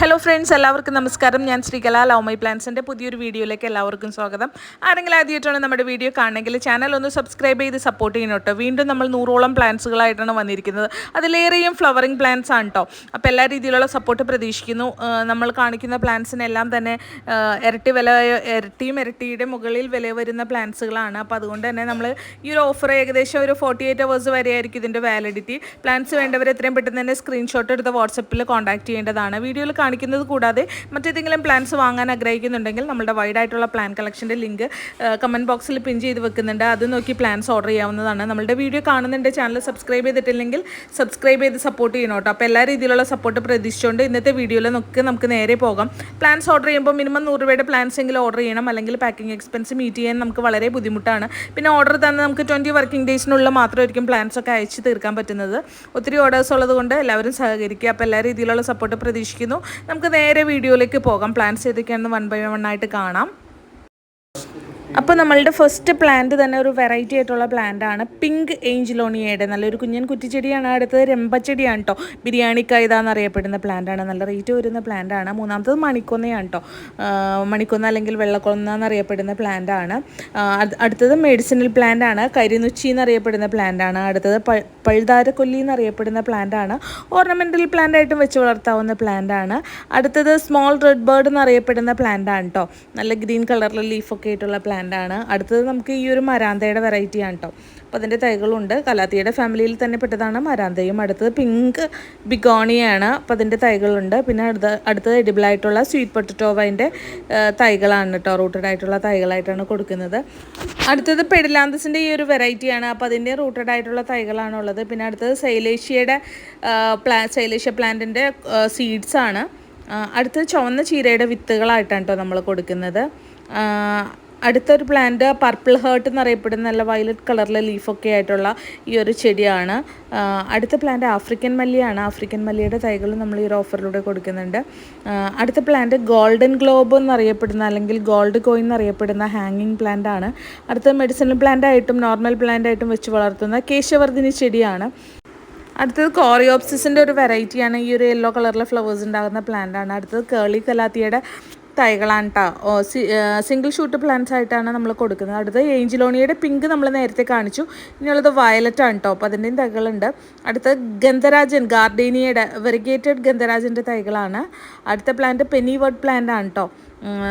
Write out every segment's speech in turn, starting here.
Hello friends എല്ലാവർക്കും നമസ്കാരം. ഞാൻ ശ്രീകല ലവ് മൈ പ്ലാൻസിന്റെ പുതിയൊരു വീഡിയോയിലേക്ക് എല്ലാവർക്കും സ്വാഗതം. ആരെങ്കിലും ആദ്യമായിട്ടാണ് നമ്മുടെ വീഡിയോ കാണണമെങ്കിൽ ചാനൽ ഒന്ന് സബ്സ്ക്രൈബ് ചെയ്ത് സപ്പോർട്ട് ചെയ്യണം കേട്ടോ. വീണ്ടും നമ്മൾ നൂറോളം പ്ലാൻസുകളായിട്ടാണ് വന്നിരിക്കുന്നത്. അതിലേറെയും ഫ്ലവറിങ് പ്ലാന്റ്സ് ആണ് കേട്ടോ അപ്പോൾ എല്ലാ രീതിയിലുള്ള സപ്പോർട്ട് പ്രതീക്ഷിക്കുന്നു. നമ്മൾ കാണിക്കുന്ന പ്ലാന്റ്സിനെല്ലാം തന്നെ ഇരട്ടി വില ഇരട്ടിയും ഇരട്ടിയുടെ മുകളിൽ വില വരുന്ന പ്ലാന്റ്സുകളാണ് അപ്പോൾ അതുകൊണ്ട് തന്നെ നമ്മൾ ഈ ഒരു ഓഫർ ഏകദേശം ഒരു ഫോർട്ടി എയ്റ്റ് അവേഴ്സ് വരെ ആയിരിക്കും ഇതിന്റെ വാലിഡിറ്റി പ്ലാൻസ് വേണ്ടവർ എത്രയും പെട്ടെന്ന് തന്നെ സ്ക്രീൻഷോട്ട് എടുത്ത് വാട്സപ്പിൽ കോൺടാക്ട് ചെയ്യേണ്ടതാണ്. വീഡിയോയിൽ കാണിക്കുന്നത് കൂടാതെ മറ്റേതെങ്കിലും പ്ലാൻസ് വാങ്ങാൻ ആഗ്രഹിക്കുന്നുണ്ടെങ്കിൽ നമ്മുടെ വൈഡ് ആയിട്ടുള്ള പ്ലാൻ കളക്ഷന്റെ ലിങ്ക് കമന്റ് ബോക്സിൽ പിൻ ചെയ്ത് വെക്കുന്നുണ്ട്. അത് നോക്കി പ്ലാൻസ് ഓർഡർ ചെയ്യാവുന്നതാണ്. നമ്മുടെ വീഡിയോ കാണുന്നുണ്ട്. ചാനൽ സബ്സ്ക്രൈബ് ചെയ്തിട്ടില്ലെങ്കിൽ സബ്സ്ക്രൈബ് ചെയ്ത് സപ്പോർട്ട് ചെയ്യണം കേട്ടോ. അപ്പോൾ എല്ലാ രീതിയിലുള്ള സപ്പോർട്ട് പ്രതീക്ഷിച്ചുകൊണ്ട് ഇന്നത്തെ വീഡിയോയിൽ നമുക്ക് നമുക്ക് നേരെ പോകാം. പ്ലാൻസ് ഓർഡർ ചെയ്യുമ്പോൾ മിനിമം നൂറ് രൂപയുടെ പ്ലാൻസ് എങ്കിലും ഓർഡർ ചെയ്യണം. അല്ലെങ്കിൽ പാക്കിംഗ് എക്സ്പെൻസ് മീറ്റ് ചെയ്യാൻ നമുക്ക് വളരെ ബുദ്ധിമുട്ടാണ്. പിന്നെ ഓർഡർ തന്നെ നമുക്ക് ട്വന്റി വർക്കിംഗ് ഡേയ്സിനുള്ളിൽ മാത്രമായിരിക്കും പ്ലാൻസ് ഒക്കെ അയച്ച് തീർക്കാൻ പറ്റുന്നത്. ഒത്തിരി ഓർഡേഴ്സ് ഉള്ളതുകൊണ്ട് എല്ലാവരും സഹകരിക്കുക. അപ്പോൾ എല്ലാ രീതിയിലുള്ള സപ്പോർട്ട് പ്രതീക്ഷിക്കുന്നു. നമുക്ക് നേരെ വീഡിയോയിലേക്ക് പോകാം. പ്ലാൻസ് ഏതൊക്കെയാണെന്ന് വൺ ബൈ വൺ ആയിട്ട് കാണാം. അപ്പോൾ നമ്മളുടെ ഫസ്റ്റ് പ്ലാന്റ് തന്നെ ഒരു വെറൈറ്റി ആയിട്ടുള്ള പ്ലാന്റാണ് പിങ്ക് ഏഞ്ചിലോണിയയുടെ നല്ലൊരു കുഞ്ഞൻ കുറ്റിച്ചെടിയാണ്. അടുത്തത് രമ്പച്ചെടിയാണ് കേട്ടോ ബിരിയാണി അറിയപ്പെടുന്ന എന്നറിയപ്പെടുന്ന പ്ലാന്റ് ആണ്. നല്ല റേറ്റ് വരുന്ന പ്ലാന്റാണ് മൂന്നാമത്തത് മണിക്കൊന്നയാണ് കേട്ടോ മണിക്കൊന്ന അല്ലെങ്കിൽ വെള്ളക്കൊന്ന എന്നറിയപ്പെടുന്ന പ്ലാന്റ് ആണ്. അടുത്തത് മെഡിസിനൽ പ്ലാന്റ് ആണ്. കരിനുച്ചി എന്നറിയപ്പെടുന്ന പ്ലാന്റ് ആണ്. അടുത്തത് പഴുതാരക്കൊല്ലി എന്നറിയപ്പെടുന്ന പ്ലാന്റ് ആണ്. ഓർണമെന്റൽ പ്ലാന്റ് ആയിട്ടും വെച്ച് വളർത്താവുന്ന പ്ലാന്റാണ് അടുത്തത് സ്മോൾ റെഡ് ബേർഡ് എന്നറിയപ്പെടുന്ന പ്ലാന്റ് ആണ് കേട്ടോ നല്ല ഗ്രീൻ കളറിൽ ലീഫൊക്കെ ആയിട്ടുള്ള പ്ലാന്റ് ആണ്. അടുത്തത് നമുക്ക് ഈ ഒരു മരാന്തയുടെ വെറൈറ്റിയാണ് കേട്ടോ അപ്പോൾ അതിന്റെ തൈകളുണ്ട്. കലാത്തിയുടെ ഫാമിലിയിൽ തന്നെ പെട്ടതാണ് മരാന്തയും. അടുത്തത് പിങ്ക് ബിഗോണിയാണ്. അപ്പോൾ അതിന്റെ തൈകളുണ്ട്. പിന്നെ അടുത്ത അടുത്തത് എഡിബിളായിട്ടുള്ള സ്വീറ്റ് പൊട്ടറ്റോവൈന്റെ തൈകളാണ് കേട്ടോ റൂട്ടഡ് ആയിട്ടുള്ള തൈകളായിട്ടാണ് കൊടുക്കുന്നത്. അടുത്തത് പെഡിലാന്തസിന്റെ ഈ ഒരു വെറൈറ്റിയാണ് അപ്പോൾ അതിന്റെ റൂട്ടഡ് ആയിട്ടുള്ള തൈകളാണ് ഉള്ളത്. പിന്നെ അടുത്തത് സൈലേഷ്യയുടെ പ്ലാ സൈലേഷ്യ പ്ലാന്റിന്റെ സീഡ്സാണ് അടുത്തത് ചുവന്ന ചീരയുടെ വിത്തുകളായിട്ടാണ് കേട്ടോ നമ്മൾ കൊടുക്കുന്നത്. അടുത്തൊരു പ്ലാന്റ് പർപ്പിൾ ഹേർട്ട് എന്നറിയപ്പെടുന്ന നല്ല വയലറ്റ് കളറിലെ ലീഫൊക്കെ ആയിട്ടുള്ള ഈ ഒരു ചെടിയാണ്. അടുത്ത പ്ലാന്റ് ആഫ്രിക്കൻ മല്ലിയാണ്. ആഫ്രിക്കൻ മല്ലിയുടെ തൈകൾ നമ്മൾ ഈ ഒരു ഓഫറിലൂടെ കൊടുക്കുന്നുണ്ട്. അടുത്ത പ്ലാന്റ് ഗോൾഡൻ ഗ്ലോബ് എന്നറിയപ്പെടുന്ന അല്ലെങ്കിൽ ഗോൾഡ് കോയിൻ എന്നറിയപ്പെടുന്ന ഹാങ്ങിങ് പ്ലാന്റ് ആണ്. അടുത്ത മെഡിസിനൽ പ്ലാന്റ് ആയിട്ടും നോർമൽ പ്ലാന്റ് ആയിട്ടും വെച്ച് വളർത്തുന്ന കേശവർദ്ധിനി ചെടിയാണ്. അടുത്തത് കോറിയോപ്സിസിന്റെ ഒരു വെറൈറ്റിയാണ് ഈ ഒരു യെല്ലോ കളറിലെ ഫ്ലവേഴ്സ് ഉണ്ടാകുന്ന പ്ലാന്റ് ആണ്. അടുത്തത് കേളി കലാത്തിയുടെ തൈകളാണ് കേട്ടോ സിംഗിൾ ഷൂട്ട് പ്ലാന്റ്സ് ആയിട്ടാണ് നമ്മൾ കൊടുക്കുന്നത്. അടുത്ത ഏഞ്ചിലോണിയുടെ പിങ്ക് നമ്മൾ നേരത്തെ കാണിച്ചു. ഇനിയുള്ളത് വയലറ്റ് ആണ് കേട്ടോ അപ്പോൾ അതിന്റെയും തൈകളുണ്ട്. അടുത്ത ഗന്ധരാജൻ ഗാർഡേനിയയുടെ വെറിഗേറ്റഡ് ഗന്ധരാജന്റെ തൈകളാണ്. അടുത്ത പ്ലാന്റ് പെനി വേർഡ് പ്ലാന്റ് ആണ് കേട്ടോ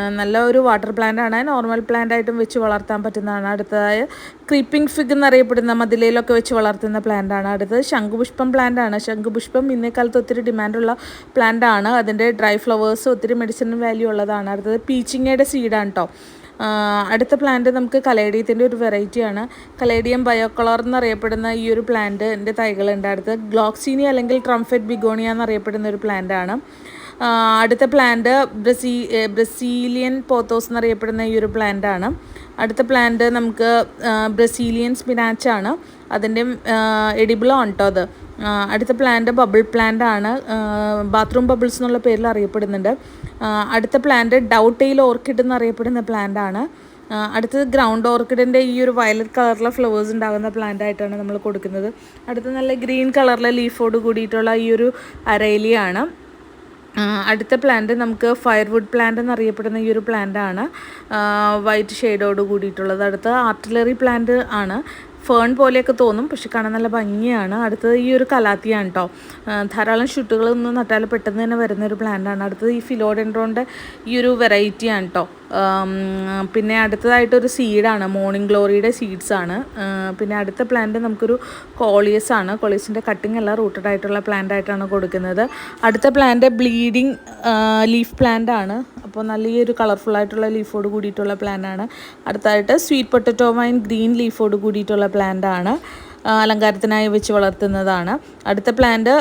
നല്ല ഒരു വാട്ടർ പ്ലാന്റ് ആണ്. നോർമൽ പ്ലാന്റ് ആയിട്ടും വെച്ച് വളർത്താൻ പറ്റുന്നതാണ്. അടുത്തതായ ക്രീപ്പിംഗ് ഫിഗ് എന്നറിയപ്പെടുന്ന മതിലയിലൊക്കെ വെച്ച് വളർത്തുന്ന പ്ലാന്റ് ആണ്. അടുത്തത് ശംഖുപുഷ്പം പ്ലാന്റ് ആണ്. ശംഖുപുഷ്പം ഇന്നേ കാലത്ത് ഒത്തിരി ഡിമാൻഡുള്ള പ്ലാന്റ് ആണ്. അതിന്റെ ഡ്രൈ ഫ്ലവേഴ്സ് ഒത്തിരി മെഡിസിൻ വാല്യൂ ഉള്ളതാണ്. അടുത്തത് പീച്ചിങ്ങയുടെ സീഡാണ് കേട്ടോ അടുത്ത പ്ലാന്റ് നമുക്ക് കലേഡിയത്തിന്റെ ഒരു വെറൈറ്റിയാണ് കലേഡിയം ബയോകളർ എന്നറിയപ്പെടുന്ന ഈ ഒരു പ്ലാന്റിന്റെ തൈകളുണ്ട്. അടുത്ത് ഗ്ലോക്സീനി അല്ലെങ്കിൽ ട്രംഫെറ്റ് ബിഗോണിയ എന്നറിയപ്പെടുന്ന ഒരു പ്ലാന്റ് ആണ്. ആ, അടുത്ത പ്ലാന്റ് ബ്രസീ ബ്രസീലിയൻ പോത്തോസ് എന്നറിയപ്പെടുന്ന ഈ ഒരു പ്ലാന്റ് ആണ്. അടുത്ത പ്ലാന്റ് നമുക്ക് ബ്രസീലിയൻ സ്പിനാച്ച് ആണ്. അതിന്റെ എഡിബിളോ ഉണ്ടോ അത്. അടുത്ത പ്ലാന്റ് ബബിൾ പ്ലാന്റ് ആണ്. ബാത്റൂം ബബിൾസ് എന്നുള്ള പേരിൽ അറിയപ്പെടുന്നുണ്ട്. അടുത്ത പ്ലാന്റ് ഡൗട്ടെയിൽ ഓർക്കിഡ് എന്നറിയപ്പെടുന്ന പ്ലാന്റ് ആണ്. അടുത്തത് ഗ്രൗണ്ട് ഓർക്കിഡിന്റെ ഈ ഒരു വയലറ്റ് കളറിലെ ഫ്ലവേഴ്സ് ഉണ്ടാകുന്ന പ്ലാന്റ് ആയിട്ടാണ് നമ്മൾ കൊടുക്കുന്നത്. അടുത്ത നല്ല ഗ്രീൻ കളറിലെ ലീഫോട് കൂടിയിട്ടുള്ള ഈ ഒരു അരയിലിയാണ് അടുത്ത പ്ലാന്റ് നമുക്ക് ഫയർവുഡ് പ്ലാന്റ് എന്നറിയപ്പെടുന്ന ഈ ഒരു പ്ലാന്റ് ആണ്. വൈറ്റ് ഷെയ്ഡോട് കൂടിയിട്ടുള്ളത്. അടുത്ത ആർട്ടിലറി പ്ലാന്റ് ആണ്. ഫേൺ പോലെയൊക്കെ തോന്നും പക്ഷെ കാണാൻ നല്ല ഭംഗിയാണ്. അടുത്തത് ഈ ഒരു കലാത്തിയാണ് കേട്ടോ ധാരാളം ഷൂട്ടുകളൊന്നും നട്ടാൽ പെട്ടെന്ന് തന്നെ വരുന്ന ഒരു പ്ലാന്റാണ് അടുത്തത് ഈ ഫിലോഡെൻഡ്രോന്റെ ഈ ഒരു വെറൈറ്റിയാണ് കേട്ടോ പിന്നെ അടുത്തതായിട്ടൊരു സീഡാണ് മോർണിംഗ് ഗ്ലോറിയുടെ സീഡ്സ് ആണ്. പിന്നെ അടുത്ത പ്ലാന്റ് നമുക്കൊരു കോളിയസ് ആണ്. കോളിയസിന്റെ കട്ടിങ് എല്ലാം റൂട്ടഡ് ആയിട്ടുള്ള പ്ലാന്റ് ആയിട്ടാണ് കൊടുക്കുന്നത്. അടുത്ത പ്ലാന്റ് ബ്ലീഡിങ് ലീഫ് പ്ലാന്റ് ആണ്. അപ്പോൾ നല്ല ഈ ഒരു കളർഫുൾ ആയിട്ടുള്ള ലീഫോട് കൂടിയിട്ടുള്ള പ്ലാന്റാണ്. അടുത്തായിട്ട് സ്വീറ്റ് പൊട്ടറ്റോ വൈൻ ഗ്രീൻ ലീഫോട് കൂടിയിട്ടുള്ള പ്ലാന്റ് ആണ് അലങ്കാരത്തിനായി വെച്ച് വളർത്തുന്നതാണ്. അടുത്ത പ്ലാന്റ്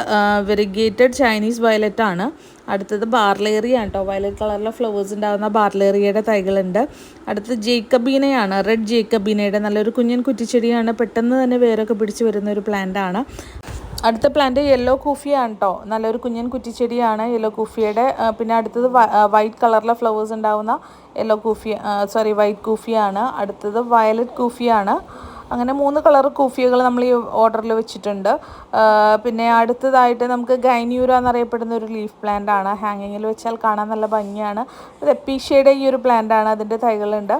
വെരിഗേറ്റഡ് ചൈനീസ് വയലറ്റ് ആണ്. അടുത്തത് ബാർലേറിയ കേട്ടോ വയലറ്റ് കളറിലെ ഫ്ലവേഴ്സ് ഉണ്ടാകുന്ന ബാർലേറിയയുടെ തൈകളുണ്ട്. അടുത്തത് ജേക്കബീനയാണ്. റെഡ് ജേക്കബീനയുടെ നല്ലൊരു കുഞ്ഞൻ കുറ്റിച്ചെടിയാണ് പെട്ടെന്ന് തന്നെ വേരൊക്കെ പിടിച്ച് വരുന്ന ഒരു പ്ലാന്റ് ആണ് അടുത്ത പ്ലാന്റ് യെല്ലോ കൂഫിയാണ് കേട്ടോ നല്ലൊരു കുഞ്ഞൻ കുറ്റിച്ചെടിയാണ് യെല്ലോ കൂഫിയുടെ പിന്നെ അടുത്തത് വൈറ്റ് കളറിലെ ഫ്ലവേഴ്സ് ഉണ്ടാവുന്ന യെല്ലോ കൂഫി സോറി വൈറ്റ് കൂഫിയാണ് അടുത്തത് വയലറ്റ് കൂഫിയാണ് അങ്ങനെ മൂന്ന് കളർ കൂഫിയകൾ നമ്മൾ ഈ ഓർഡറിൽ വെച്ചിട്ടുണ്ട്. പിന്നെ അടുത്തതായിട്ട് നമുക്ക് ഗൈന്യൂര എന്നറിയപ്പെടുന്ന ഒരു ലീഫ് പ്ലാന്റ് ആണ്. ഹാങ്ങിങ്ങിൽ വെച്ചാൽ കാണാൻ നല്ല ഭംഗിയാണ്. ഇത് എപ്പീഷ്യയുടെ ഈ ഒരു പ്ലാന്റ് ആണ്. അതിന്റെ തൈകളുണ്ട്.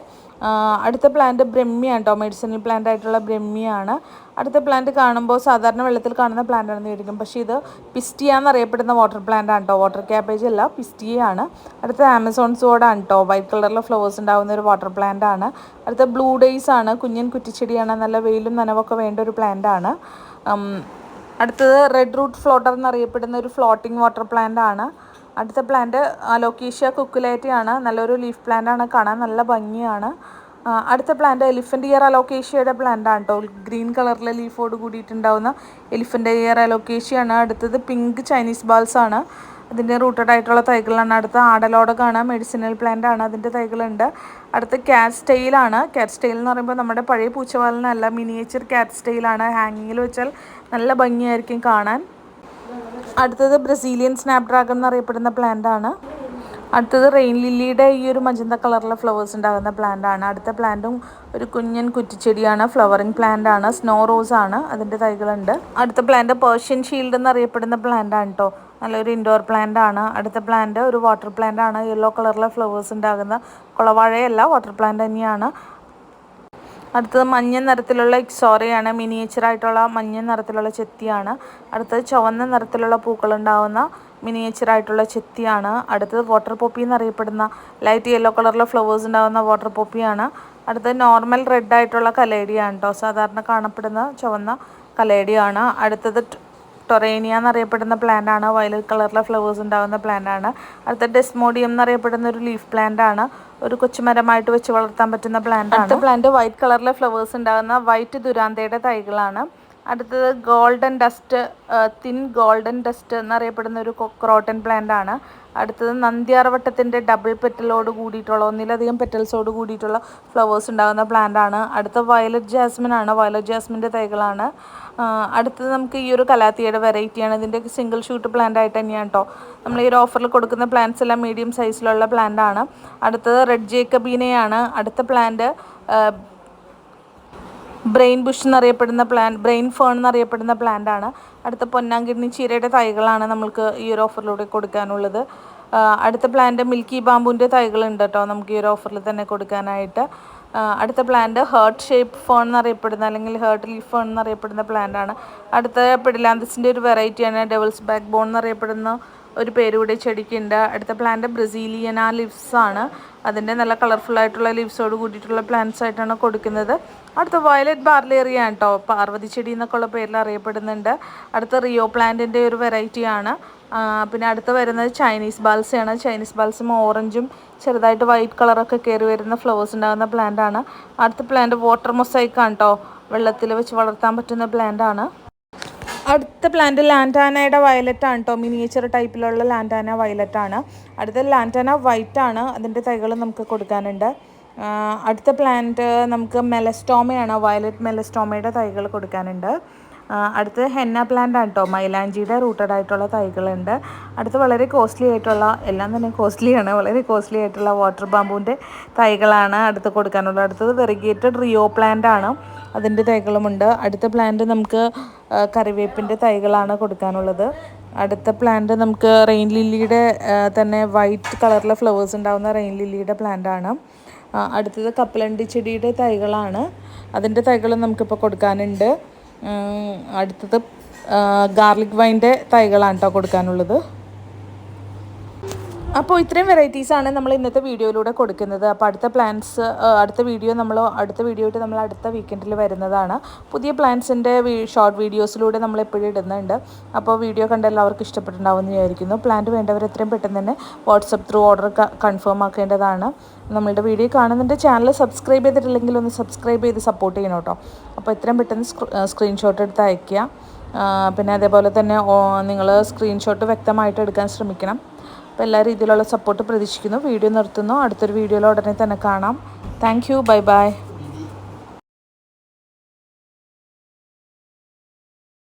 അടുത്ത പ്ലാന്റ് ബ്രഹ്മിയാണ് കേട്ടോ മെഡിസിനൽ പ്ലാന്റ് ആയിട്ടുള്ള ബ്രഹ്മിയാണ്. അടുത്ത പ്ലാന്റ് കാണുമ്പോൾ സാധാരണ വെള്ളത്തിൽ കാണുന്ന പ്ലാന്റ് ആണെന്ന് വിചാരിക്കും. പക്ഷേ ഇത് പിസ്റ്റിയ എന്നറിയപ്പെടുന്ന വാട്ടർ പ്ലാന്റ് ആണ് കേട്ടോ വാട്ടർ ക്യാബേജ് അല്ല പിസ്റ്റിയാണ് അടുത്ത ആമസോൺ സോഡാണ് കേട്ടോ വൈറ്റ് കളറിലെ ഫ്ലവേഴ്സ് ഉണ്ടാകുന്ന ഒരു വാട്ടർ പ്ലാന്റ് ആണ്. അടുത്ത ബ്ലൂ ഡേയ്സ് ആണ് കുഞ്ഞൻ കുറ്റിച്ചെടിയാണ് നല്ല വെയിലും നനവൊക്കെ വേണ്ട ഒരു പ്ലാന്റ് ആണ്. അടുത്തത് റെഡ് റൂട്ട് ഫ്ലോട്ടർ എന്നറിയപ്പെടുന്ന ഒരു ഫ്ലോട്ടിംഗ് വാട്ടർ പ്ലാന്റ് ആണ്. അടുത്ത പ്ലാന്റ് അലോക്കീഷ്യ കുക്കുലേറ്റി ആണ് നല്ലൊരു ലീഫ് പ്ലാന്റ് ആണ് കാണാൻ നല്ല ഭംഗിയാണ്. അടുത്ത പ്ലാന്റ് എലിഫന്റ് ഇയർ അലോക്കേഷ്യയുടെ പ്ലാന്റ് ആണ് കേട്ടോ ഗ്രീൻ കളറിലെ ലീഫോട് കൂടിയിട്ടുണ്ടാവുന്ന എലിഫന്റ് ഇയർ അലോക്കേഷ്യയാണ്. അടുത്തത് പിങ്ക് ചൈനീസ് ബാൾസ് ആണ് അതിന്റെ റൂട്ടഡ് ആയിട്ടുള്ള തൈകളാണ്. അടുത്ത ആടലോടകാണ് മെഡിസിനൽ പ്ലാന്റ് ആണ് അതിന്റെ തൈകളുണ്ട്. അടുത്ത ക്യാറ്റ് സ്റ്റൈലാണ് ക്യാറ്റ് സ്റ്റൈൽ എന്ന് പറയുമ്പോൾ നമ്മുടെ പഴയ പൂച്ചവാലിനല്ല മിനിയേച്ചർ ക്യാറ്റ് സ്റ്റൈലാണ് ഹാങ്ങിങ്ങിൽ വെച്ചാൽ നല്ല ഭംഗിയായിരിക്കും കാണാൻ. അടുത്തത് ബ്രസീലിയൻ സ്നാപ്ഡ്രാഗൺ എന്നറിയപ്പെടുന്ന പ്ലാന്റ് ആണ്. അടുത്തത് റെയിൻ ലില്ലിയുടെ ഈ ഒരു മജന്ത കളറിലെ ഫ്ലവേഴ്സ് ഉണ്ടാകുന്ന പ്ലാന്റ് ആണ്. അടുത്ത പ്ലാന്റും ഒരു കുഞ്ഞൻ കുറ്റിച്ചെടിയാണ് ഫ്ലവറിങ് പ്ലാന്റ് ആണ് സ്നോ റോസ് ആണ് അതിന്റെ തൈകളുണ്ട്. അടുത്ത പ്ലാന്റ് പേർഷ്യൻ ഷീൽഡ് എന്നറിയപ്പെടുന്ന പ്ലാന്റ് ആണ് കേട്ടോ നല്ലൊരു ഇൻഡോർ പ്ലാന്റ് ആണ്. അടുത്ത പ്ലാന്റ് ഒരു വാട്ടർ പ്ലാന്റ് ആണ്. യെല്ലോ കളറിലെ ഫ്ലവേഴ്സ് ഉണ്ടാകുന്ന കുളവാഴയല്ല വാട്ടർ പ്ലാന്റ് തന്നെയാണ്. അടുത്തത് മഞ്ഞ നിറത്തിലുള്ള ഇക്സോറയാണ് മിനിയേച്ചറായിട്ടുള്ള മഞ്ഞ നിറത്തിലുള്ള ചെത്തിയാണ്. അടുത്തത് ചുവന്ന നിറത്തിലുള്ള പൂക്കളുണ്ടാവുന്ന മിനിയേച്ചർ ആയിട്ടുള്ള ചെത്തിയാണ്. അടുത്തത് വാട്ടർ പോപ്പി എന്നറിയപ്പെടുന്ന ലൈറ്റ് യെല്ലോ കളറിലെ ഫ്ലവേഴ്സ് ഉണ്ടാകുന്ന വാട്ടർ പോപ്പിയാണ് അടുത്തത് നോർമൽ റെഡ് ആയിട്ടുള്ള കലേഡിയാണ് കേട്ടോ സാധാരണ കാണപ്പെടുന്ന ചുവന്ന കലേഡിയാണ് അടുത്തത് ടൊറേനിയ എന്നറിയപ്പെടുന്ന പ്ലാന്റ് ആണ് വയലറ്റ് കളറിലെ ഫ്ലവേഴ്സ് ഉണ്ടാകുന്ന പ്ലാന്റ് ആണ് അടുത്ത ഡെസ്മോഡിയം എന്നറിയപ്പെടുന്ന ഒരു ലീഫ് പ്ലാന്റ് ആണ്. ഒരു കൊച്ചുമരമായിട്ട് വെച്ച് വളർത്താൻ പറ്റുന്ന പ്ലാന്റ് ആണ്. അടുത്ത പ്ലാന്റ് വൈറ്റ് കളറിലെ ഫ്ലവേഴ്സ് ഉണ്ടാകുന്ന വൈറ്റ് ദുരാന്തയുടെ തൈകളാണ്. അടുത്തത് ഗോൾഡൻ ഡസ്റ്റ് തിൻ ഗോൾഡൻ ഡസ്റ്റ് എന്നറിയപ്പെടുന്ന ഒരു ക്രോട്ടൺ പ്ലാന്റ് ആണ്. അടുത്തത് നന്ദ്യാർവട്ടത്തിന്റെ ഡബിൾ പെറ്റലോട് കൂടിയിട്ടുള്ള ഒന്നിലധികം പെറ്റൽസോട് കൂടിയിട്ടുള്ള ഫ്ലവേഴ്സ് ഉണ്ടാകുന്ന പ്ലാന്റ് ആണ്. അടുത്ത വയലറ്റ് ജാസ്മിൻ ആണ്. വയലറ്റ് ജാസ്മിന്റെ തൈകളാണ്. അടുത്തത് നമുക്ക് ഈ ഒരു കലാത്തിയുടെ വെറൈറ്റിയാണ് ഇതിന്റെ സിംഗിൾ ഷൂട്ട് പ്ലാന്റ് ആയിട്ട് തന്നെയാണ് കേട്ടോ നമ്മൾ ഈ ഒരു ഓഫറിൽ കൊടുക്കുന്ന പ്ലാന്റ്സ് എല്ലാം മീഡിയം സൈസിലുള്ള പ്ലാന്റ് ആണ്. അടുത്തത് റെഡ് ജേക്കബീനയാണ് അടുത്ത പ്ലാന്റ് ബ്രെയിൻ ബുഷ് എന്നറിയപ്പെടുന്ന പ്ലാന്റ് ബ്രെയിൻ ഫേൺ എന്നറിയപ്പെടുന്ന പ്ലാന്റ് ആണ്. അടുത്ത പൊന്നാങ്കിണ്ണി ചീരയുടെ തൈകളാണ് നമ്മൾക്ക് ഈ ഒരു ഓഫറിലൂടെ കൊടുക്കാനുള്ളത്. അടുത്ത പ്ലാന്റ് മിൽക്കി ബാമ്പുവിന്റെ തൈകളുണ്ട് കേട്ടോ നമുക്ക് ഈ ഒരു ഓഫറിൽ തന്നെ കൊടുക്കാനായിട്ട്. അടുത്ത പ്ലാന്റ് ഹേർട്ട് ഷേപ്പ് ഫേൺ എന്നറിയപ്പെടുന്ന അല്ലെങ്കിൽ ഹേർട്ട് ലീഫ് ഫേൺ എന്നറിയപ്പെടുന്ന പ്ലാന്റ് ആണ്. അടുത്ത പിടിലാന്തസിന്റെ ഒരു വെറൈറ്റിയാണ് ഡെവൽസ് ബാക്ക് ബോൺ എന്നറിയപ്പെടുന്ന ഒരു പേര് കൂടി ചെടിക്കുണ്ട്. അടുത്ത പ്ലാന്റ് ബ്രസീലിയന ലിവ്സ് ആണ്. അതിന്റെ നല്ല കളർഫുൾ ആയിട്ടുള്ള ലിവ്സോട് കൂടിയിട്ടുള്ള പ്ലാന്റ്സ് ആയിട്ടാണ് കൊടുക്കുന്നത്. അടുത്ത വയലറ്റ് ബാർലേറിയ കേട്ടോ പാർവതി ചെടി എന്നൊക്കെ ഉള്ള പേരിൽ അറിയപ്പെടുന്നുണ്ട്. അടുത്ത റിയോ പ്ലാന്റിന്റെ ഒരു വെറൈറ്റിയാണ് പിന്നെ അടുത്ത് വരുന്നത് ചൈനീസ് ബാൽസയാണ് ചൈനീസ് ബാൽസം ഓറഞ്ചും ചെറുതായിട്ട് വൈറ്റ് കളറൊക്കെ കയറി വരുന്ന ഫ്ലവേഴ്സ് ഉണ്ടാകുന്ന പ്ലാന്റ് ആണ്. അടുത്ത പ്ലാന്റ് വാട്ടർ മൊസൈക്കാണ് കേട്ടോ വെള്ളത്തിൽ വെച്ച് വളർത്താൻ പറ്റുന്ന പ്ലാന്റാണ് അടുത്ത പ്ലാന്റ് ലാന്റാനയുടെ വയലറ്റ് ആണ് കേട്ടോ മിനിയേച്ചർ ടൈപ്പിലുള്ള ലാന്റാന വയലറ്റ് ആണ്. അടുത്ത ലാന്റാന വൈറ്റ് ആണ്. അതിന്റെ തൈകൾ നമുക്ക് കൊടുക്കാനുണ്ട്. അടുത്ത പ്ലാന്റ് നമുക്ക് മെലസ്റ്റോമയാണ് വയലറ്റ് മെലസ്റ്റോമയുടെ തൈകൾ കൊടുക്കാനുണ്ട്. അടുത്ത് ഹെന്ന പ്ലാന്റ് ആണ് കേട്ടോ മൈലാഞ്ചിയുടെ റൂട്ടഡ് ആയിട്ടുള്ള തൈകളുണ്ട്. അടുത്ത് വളരെ കോസ്റ്റ്ലി ആയിട്ടുള്ള എല്ലാം തന്നെ കോസ്റ്റ്ലിയാണ് വളരെ കോസ്റ്റ്ലി ആയിട്ടുള്ള വാട്ടർ ബാമ്പുവിന്റെ തൈകളാണ് അടുത്ത് കൊടുക്കാനുള്ളത്. അടുത്തത് വെറിഗേറ്റഡ് റിയോ പ്ലാന്റ് ആണ്. അതിന്റെ തൈകളുമുണ്ട് അടുത്ത പ്ലാന്റ് നമുക്ക് കറിവേപ്പിന്റെ തൈകളാണ് കൊടുക്കാനുള്ളത്. അടുത്ത പ്ലാന്റ് നമുക്ക് റെയിൻ ലില്ലിയുടെ തന്നെ വൈറ്റ് കളറിലെ ഫ്ലവേഴ്സ് ഉണ്ടാകുന്ന റെയിൻ ലില്ലിയുടെ പ്ലാന്റ് ആണ്. അടുത്തത് കപ്പലണ്ടി ചെടിയുടെ തൈകളാണ്. അതിന്റെ തൈകളും നമുക്കിപ്പോൾ കൊടുക്കാനുണ്ട്. അടുത്തത് ഗാർലിക് വൈന്റെ തൈകളാണ് കേട്ടോ കൊടുക്കാനുള്ളത്. അപ്പോൾ ഇത്രയും വെറൈറ്റീസാണ് നമ്മൾ ഇന്നത്തെ വീഡിയോയിലൂടെ കൊടുക്കുന്നത്. അപ്പോൾ അടുത്ത പ്ലാൻസ് അടുത്ത വീഡിയോ നമ്മൾ അടുത്ത വീഡിയോ ആയിട്ട് നമ്മൾ അടുത്ത വീക്കെൻഡിൽ വരുന്നതാണ്. പുതിയ പ്ലാൻസിന്റെ ഷോർട്ട് വീഡിയോസിലൂടെ നമ്മൾ എപ്പോഴും ഇടുന്നുണ്ട്. അപ്പോൾ വീഡിയോ കണ്ട എല്ലാവർക്കും ഇഷ്ടപ്പെട്ടിട്ടുണ്ടാവുമെന്ന് വിചാരിക്കുന്നു. പ്ലാന്റ് വേണ്ടവർ എത്രയും പെട്ടെന്ന് തന്നെ വാട്സപ്പ് ത്രൂ ഓർഡർ കൺഫേം ആക്കേണ്ടതാണ്. നമ്മളുടെ വീഡിയോ കാണുന്നുണ്ട്. ചാനൽ സബ്സ്ക്രൈബ് ചെയ്തിട്ടില്ലെങ്കിൽ ഒന്ന് സബ്സ്ക്രൈബ് ചെയ്ത് സപ്പോർട്ട് ചെയ്യണം കേട്ടോ. അപ്പോൾ എത്രയും പെട്ടെന്ന് സ്ക്രീൻഷോട്ട് എടുത്ത് അയയ്ക്കുക. പിന്നെ അതേപോലെ തന്നെ നിങ്ങൾ സ്ക്രീൻഷോട്ട് വ്യക്തമായിട്ട് എടുക്കാൻ ശ്രമിക്കണം. അപ്പോൾ എല്ലാ രീതിയിലുള്ള സപ്പോർട്ട് പ്രതീക്ഷിക്കുന്നു. വീഡിയോ നിർത്തുന്നു. അടുത്തൊരു വീഡിയോയിൽ ഉടനെ തന്നെ കാണാം. Thank you bye bye